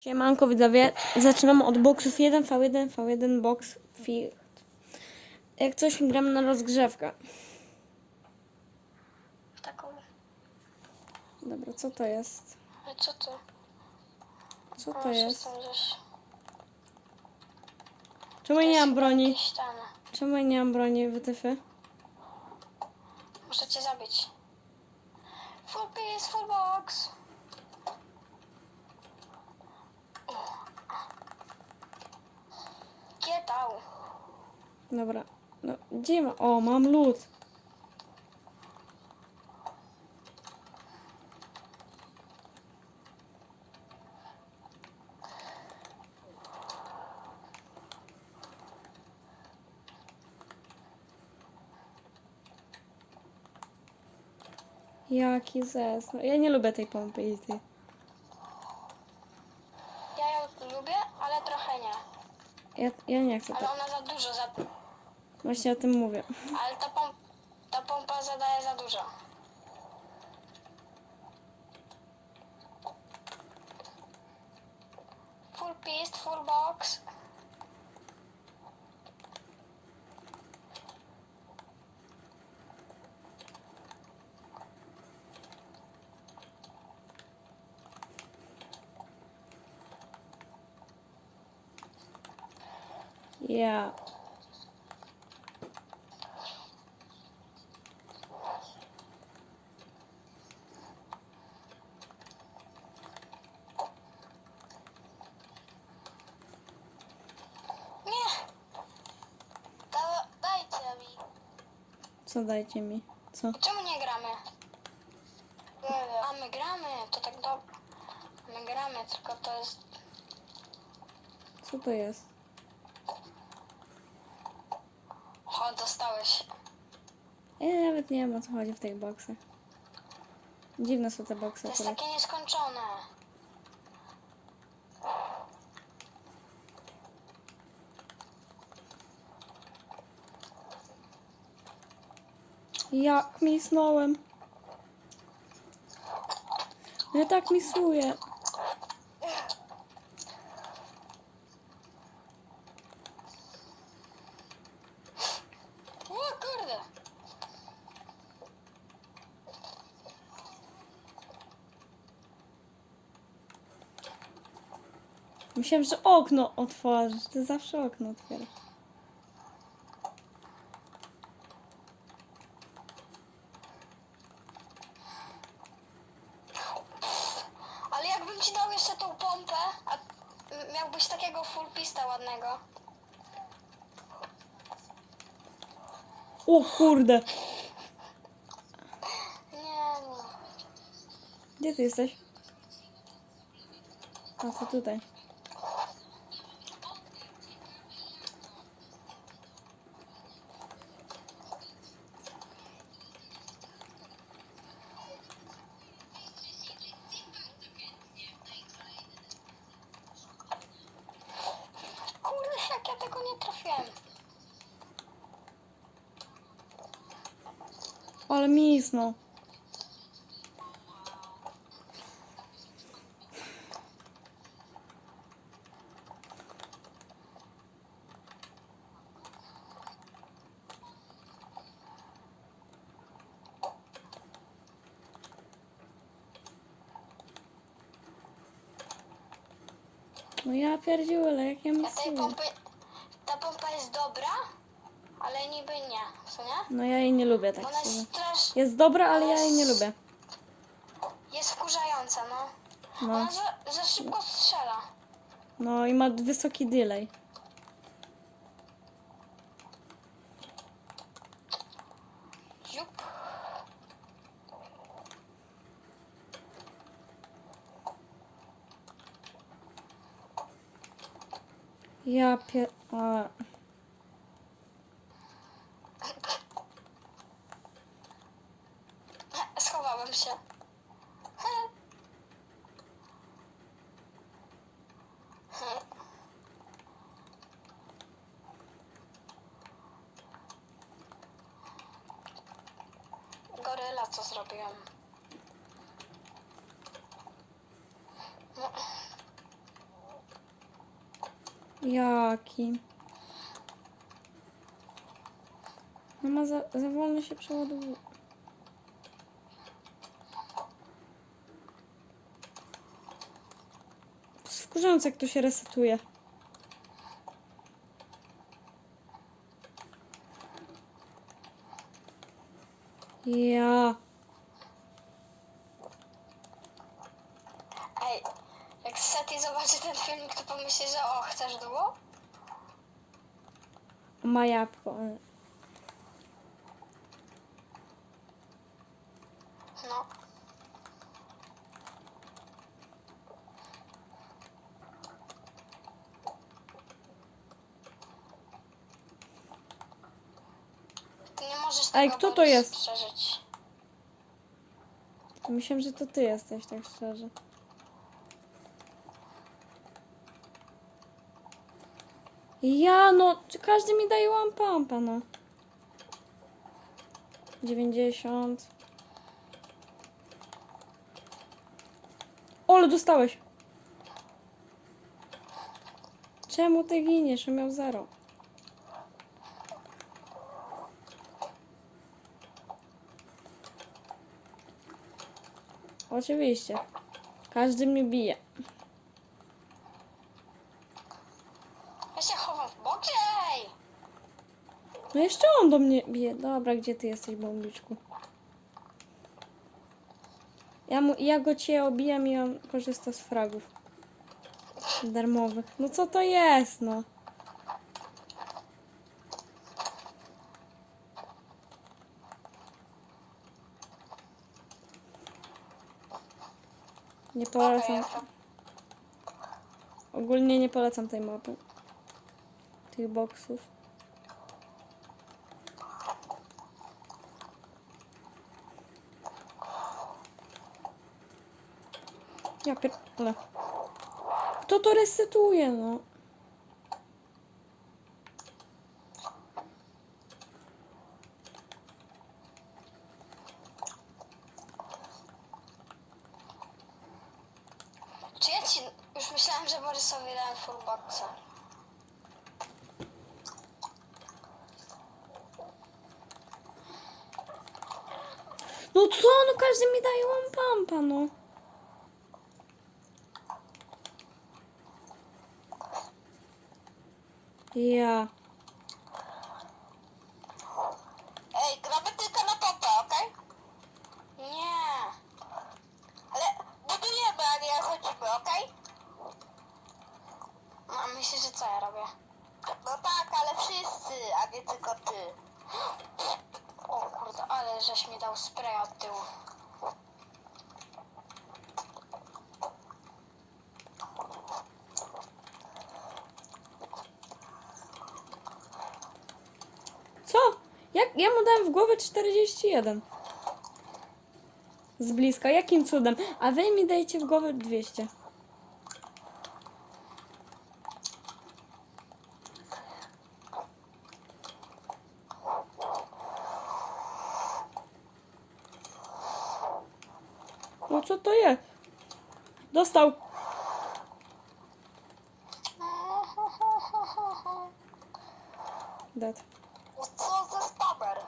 Siemanko widzowie, zaczynamy od boksów 1v1, v1 box field. Jak coś gramy na rozgrzewkę. Taką. Dobra, co to jest? A co to? Co to jest? Czemu ja nie mam broni? Czemu ja nie mam broni wytyfy? Muszę cię zabić. Full piece, full box. Get out. Dobra, no, gdzie ma? O, mam lód. Jaki zes. No, ja nie lubię tej pompy i tej. Ja ją lubię, ale trochę nie. Ja, ja nie chcę Ale tak. ona za dużo, za... Właśnie o tym mówię. ale ta, pomp... ta pompa zadaje za dużo. Full piece, full box. Da, dajcie mi. Co dajcie mi? Co? Czemu nie gramy? A my gramy, to tak dobrze. My gramy, tylko to jest... Co to jest? O, dostałeś. Ja nawet nie wiem o co chodzi w tych boksach. Dziwne są te boksy To jest akurat. takie nieskończone. Jak misnąłem? Ja tak misuję. O kurde. Myślałem, że okno otworzysz. Ty zawsze okno otwierasz. Ale jakbym ci dał jeszcze tą pompę, a m- miałbyś takiego full pista ładnego. O kurde! Nie no. Gdzie ty jesteś? A to tutaj. Kurde, jak ja tego nie trafiłem. Ale misnął. No ja pierdziule, jak ja Ja tej misuję. pompy... Ta pompa jest dobra, ale niby nie, co nie? No ja jej nie lubię tak ona szczerze. jest strasz... Jest dobra, ale ja jej nie lubię. jest wkurzająca, no. No, Ona za, za szybko strzela. no i ma wysoki delay. Ziup. Ja pier... A, co zrobiłem? No. Jaki? No ma za, za wolno się przeładowuje. Wkurzające, jak to się resetuje. Ja. Ej, jak Seti zobaczy ten filmik, to pomyśli, że o, chcesz długo? Ma jabłko. No. Ty nie możesz Ej, kto to jest? przeżyć. Myślałem, że to ty jesteś, tak szczerze. Ja, no, czy każdy mi daje one pumpa, no. 90. Ole, dostałeś. Czemu ty giniesz? On miał zero. Oczywiście. Każdy mnie bije. Ja się chowam w! No jeszcze on do mnie bije. Dobra, gdzie ty jesteś, bombiczku? Ja, mu, ja go cię obijam i on korzysta z fragów. Darmowych. No co to jest, no? Nie polecam. Ogólnie nie polecam tej mapy. Tych boksów. Ja pierdolę. Kto to resetuje, no? Czy ja ci... Już myślałem, że Borysowi dałem full boxa. No co? No każdy mi daje one pampa, no. Ja. Ej, gramy tylko na pompę, okej? Nie. Ale budujemy, a nie chodzimy, okej? No, a myślisz, że co ja robię? No tak, ale wszyscy, a nie tylko ty. O kurde, ale żeś mi dał spray od tyłu. Co? Jak? Ja mu dałem w głowę 41. Z bliska. Jakim cudem? A wy mi dajecie w głowę 200. No co to jest? Dostał. Dead. Co za spamer?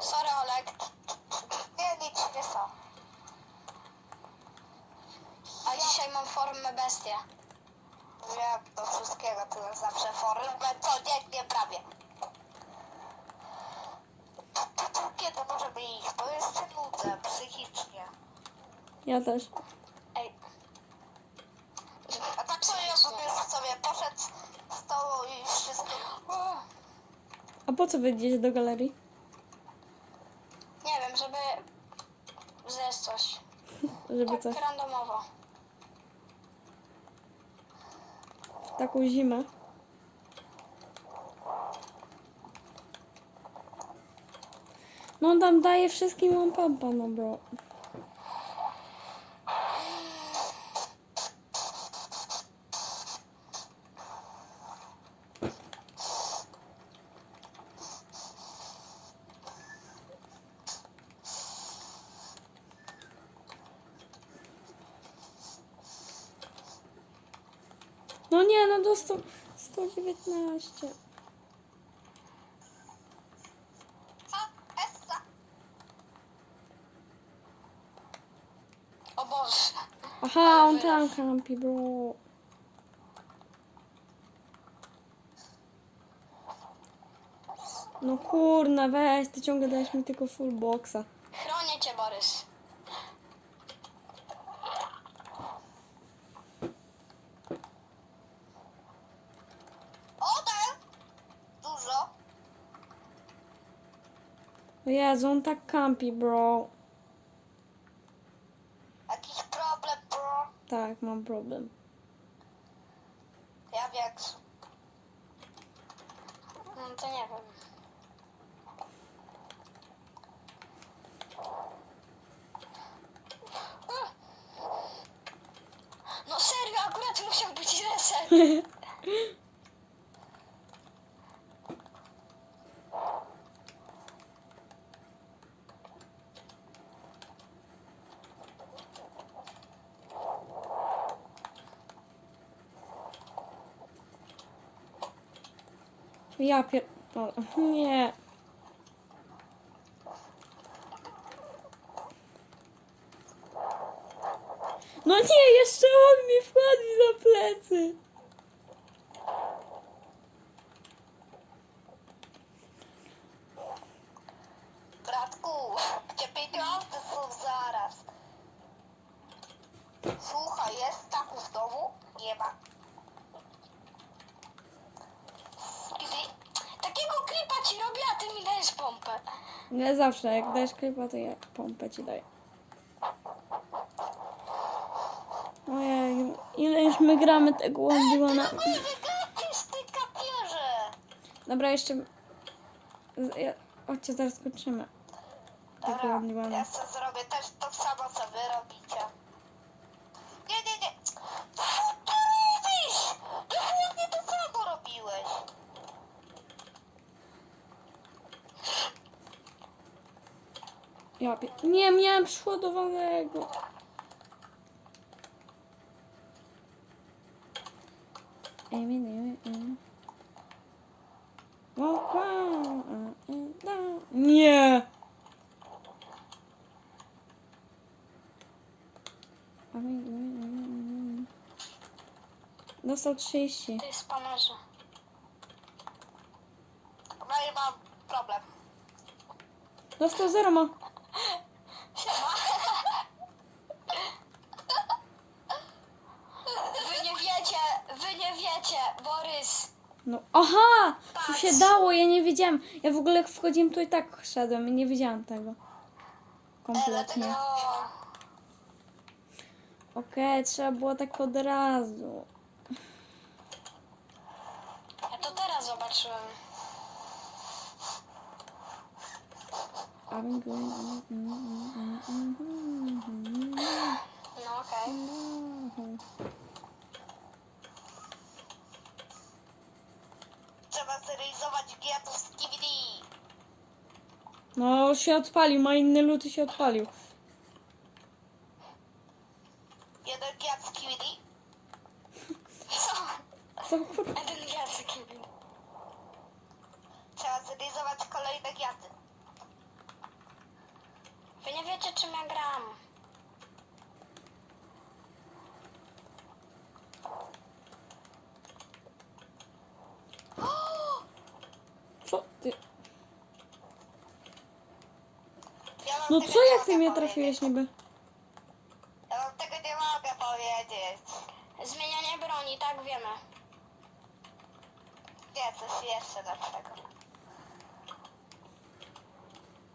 Sorry Olek. Nie, nic nie są. A dzisiaj mam bestia. Wiem, do wszystkiego jest zawsze formę, codziennie prawie. Kiedy możemy iść? Bo jest nudzę psychicznie. Ja też. Ej. A tak sobie ja sobie sobie poszedł z stołu i wszystko. A po co wyjdziecie do galerii? Nie wiem, żeby zjeść coś. Żeby co? Tak randomowo. Taką zimę. No tam daje wszystkim on no bro. No nie, no dostał 119. A, Essa. O Boże. Aha, on tam kampi, bro. No kurna, weź, ty ciągle dałeś mi tylko full boxa. Chronię cię, Borys. Odem! Dużo. O Jezu, on tak kampi, bro. Jakiś problem, bro? Tak, mam problem. Ja wiem. No to nie wiem. No serio, akurat musiał być reset. Ja pier... O, nie. No nie, jeszcze on mi wpadł za plecy. Bratku, gdzie pieniądze są zaraz? Słuchaj, jest taku w domu? Nie ma. Gdy... Takiego klipa ci robię, a ty mi dajesz pompę. Nie zawsze, jak dajesz klipa, to ja pompę ci daję. Ojej, ile już my gramy tego kapierze. Dobra, jeszcze... Ja... Chodźcie, zaraz skończymy. Tego Dobra, Wondiwana. ja sobie zrobię też to samo, co wy robicie. Nie, nie, nie. Co ty robisz? Dosłownie to samo robiłeś. Ja pie... Nie, miałem przeładowanego. Nie! Dostał 30. Ty spamerze. No i mam problem. Dostał 0 ma. Siema. Wy nie wiecie, wy nie wiecie, Borys. No, Tu się dało, ja nie wiedziałam. Ja w ogóle jak wchodziłem, to i tak szedłem i nie wiedziałam tego. Kompletnie. Okej, trzeba było tak od razu. Ja to teraz zobaczyłem. No okej. Giatów z DVD. No, się odpalił, ma inny luty się odpalił. Jeden giat z DVD. Co? Co. Jeden giat z DVD. Trzeba zrealizować kolejne giaty. Wy nie wiecie czym ja gram. Co ty? Ja wam No co, jak ty mnie trafiłeś niby? Ja wam tego nie mogę powiedzieć. Zmienianie broni, tak wiemy. Nie, coś jeszcze lepszego.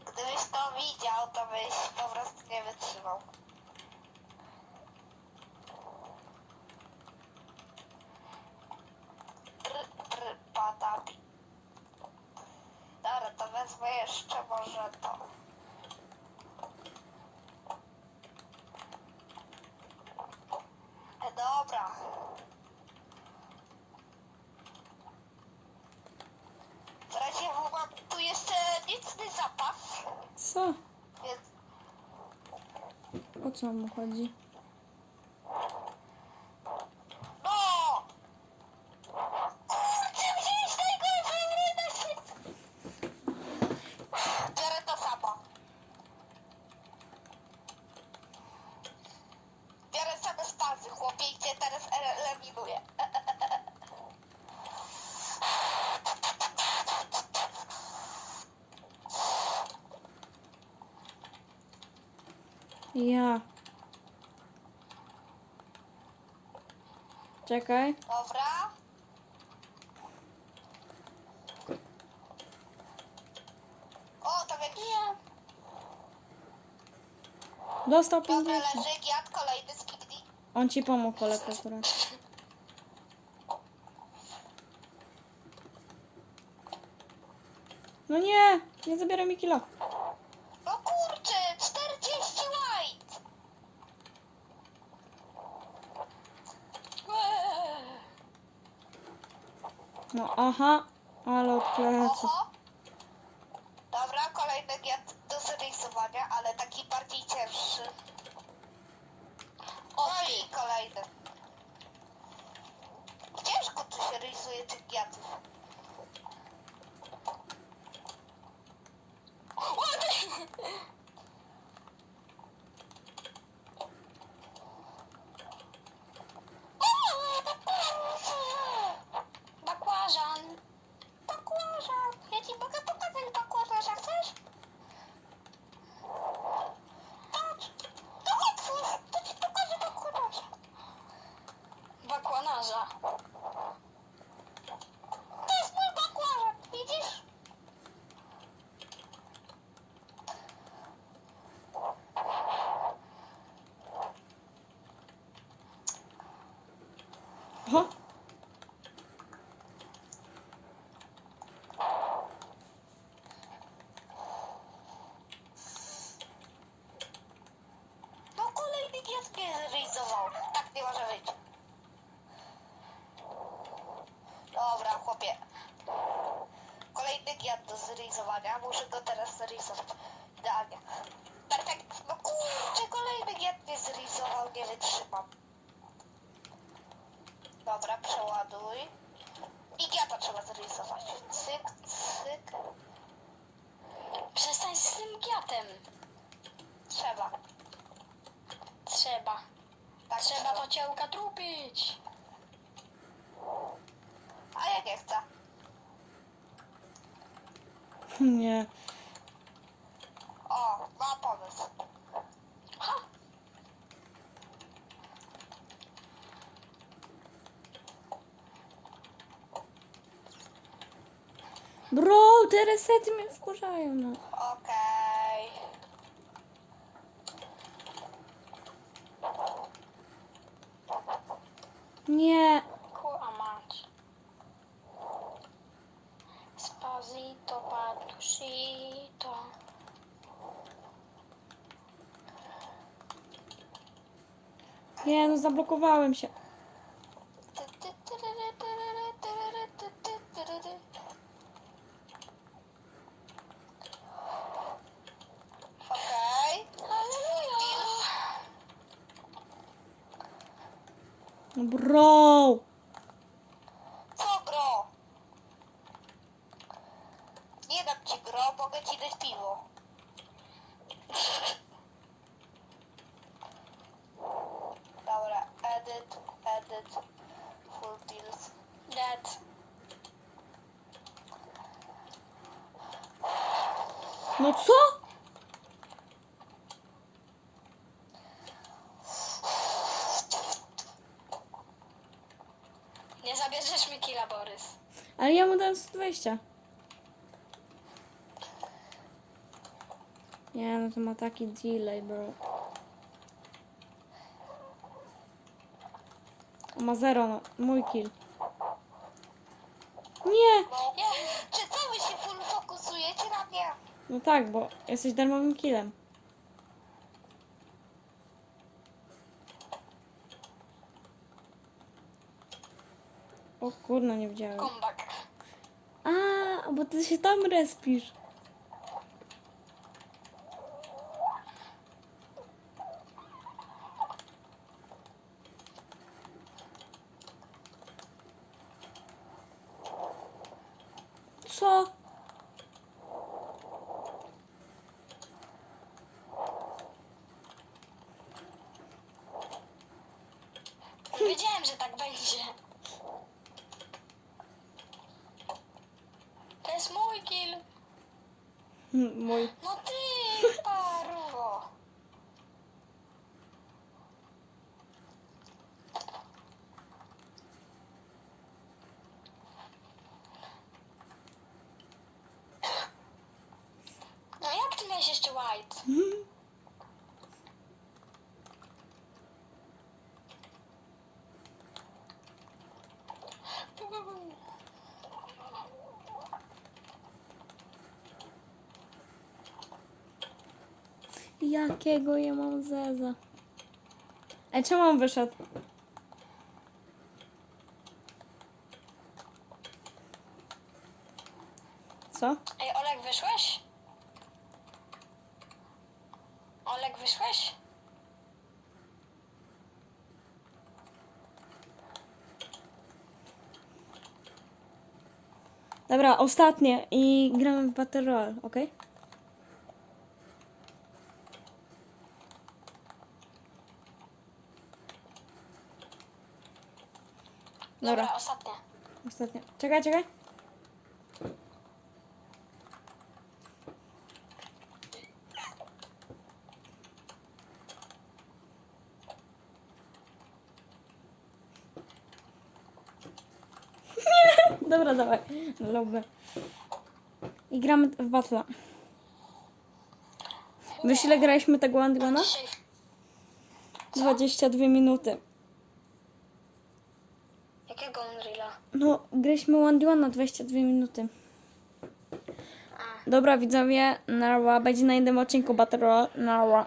Gdybyś to widział, to byś po prostu nie wytrzymał. Pr, pr, patapi. Dobra, to wezmę jeszcze może to. E, Dobra. W razie W mam tu jeszcze nicny zapas, Co? więc Co mu chodzi? Ja. Czekaj. Dobra. O, to jak nie. Dostał Dobra, 50. leży giat, kolejny skibidi. On ci pomógł, kolega akurat. No nie! Nie zabieraj mi kilo. No kurczę, 40 white. Eee. No aha, ale od pleców. Oho. Dobra, kolejny giat do zrealizowania, ale taki bardziej cięższy. O, no i kolejny. Ciężko tu się rysuje tych giatów. Bakłażan. Bakłażan. Ja ci mogę pokazać bakłażan, chcesz? Patrz. To otwórz. To ci pokażę bakłażan. Bakłanarza. To jest mój bakłażan. Widzisz? Oho. No kolejny giat mnie zrealizował. Tak nie może być. Chłopie. Kolejny giat do zrealizowania. Muszę go teraz zrealizować. Idealnie. Perfekt. No kurczę, kolejny giat mnie zrealizował. Nie wytrzymam. Dobra, przeładuj. I giata trzeba zrealizować. Cyk, cyk. Przestań z tym giatem. Trzeba. Trzeba. Tak Trzeba to ciełka trupić. Nie. Nie. O, ma pomysł. Ha! Bro, te resety mnie wkurzają, no. Ty, tyryry. Okej. No bro. No co? Nie zabierzesz mi killa, Borys. Ale ja mu dałem 120. Nie, no to ma taki delay, bro. On ma zero, no. Mój kill. Nie! No, czy co wy się full fokusujecie na mnie? No tak, bo jesteś darmowym killem. O kurno, nie widziałem. Comeback. A, bo ty się tam respisz. Co? Mój. No ty, paruło. No jak ty miałeś jeszcze white? Mhm. Jakiego ja mam zeza? Ej, czemu on wyszedł? Co? Ej, Olek, wyszłeś? Olek, wyszłeś? Dobra, ostatnie i gramy w Battle Royale, okej? Dobra, Dobra. ostatnia. Ostatnie. Czekaj, czekaj. Dobra, dawaj. Lubię. I gramy w Battle. Wiesz ile graliśmy tego? Dzisiaj 22 minuty. Jakiego Unreala? Graliśmy One na 22 minuty. Dobra, widzowie, narwa, będzie na jednym odcinku Battle Royale, narwa.